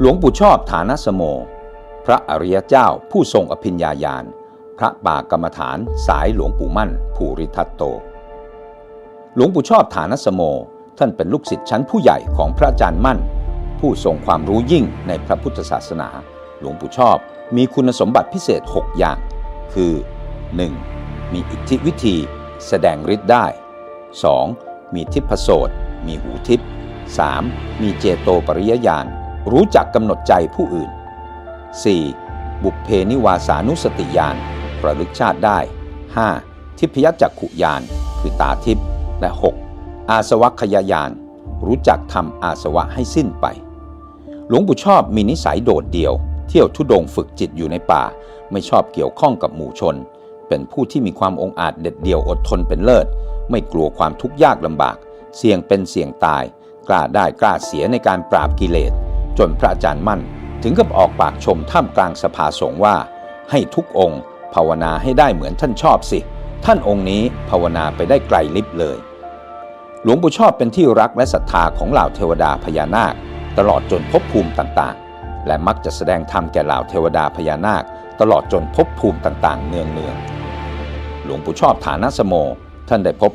หลวงปู่ชอบฐานสโม พระอริยเจ้าผู้ทรงอภิญญาญาณ พระป่ากรรมฐานสายหลวงปู่มั่นภูริทัตโต หลวงปู่ชอบฐานสโม ท่านเป็นลูกศิษย์ชั้นผู้ใหญ่ของพระอาจารย์มั่น ผู้ทรงความรู้ยิ่งในพระพุทธศาสนา หลวงปู่ชอบมีคุณสมบัติพิเศษ 6 อย่าง คือ 1. มีอิทธิวิธี แสดงฤทธิ์ได้ 2. มีทิพโสตมีหูทิพ 3. มีเจโตปริยญาณ รู้จักกำหนดใจผู้อื่น 4. บุพเพนิวาสานุสติญาณระลึกชาติได้ 5. ทิพยจักขุญาณคือตาทิพย์และ 6. อาสวัคยายาน รู้จักทำอาสวะให้สิ้นไป หลวงปู่ชอบมีนิสัยโดดเดี่ยว เที่ยวทุดงฝึกจิตอยู่ในป่า ไม่ชอบเกี่ยวข้องกับหมู่ชน เป็นผู้ที่มีความองอาจเด็ดเดี่ยวอดทนเป็นเลิศ ไม่กลัวความทุกข์ยากลำบาก เสี่ยงเป็นเสี่ยงตาย กล้าได้กล้าเสียในการปราบกิเลส จนพระอาจารย์มั่นถึงกับออกปากชมท่ามกลางสภาสงฆ์ว่า ให้ทุกองค์ภาวนาให้ได้เหมือนท่านชอบสิ ท่านองค์นี้ภาวนาไปได้ไกลลิบเลย หลวงปู่ชอบเป็นที่รักและศรัทธาของเหล่าเทวดาพญานาค ตลอดจนภพภูมิต่างๆ และมักจะแสดงธรรมแก่เหล่าเทวดาพญานาค ตลอดจนภพภูมิต่างๆ เนืองๆหลวงปู่ชอบฐานะสโมท่านได้พบ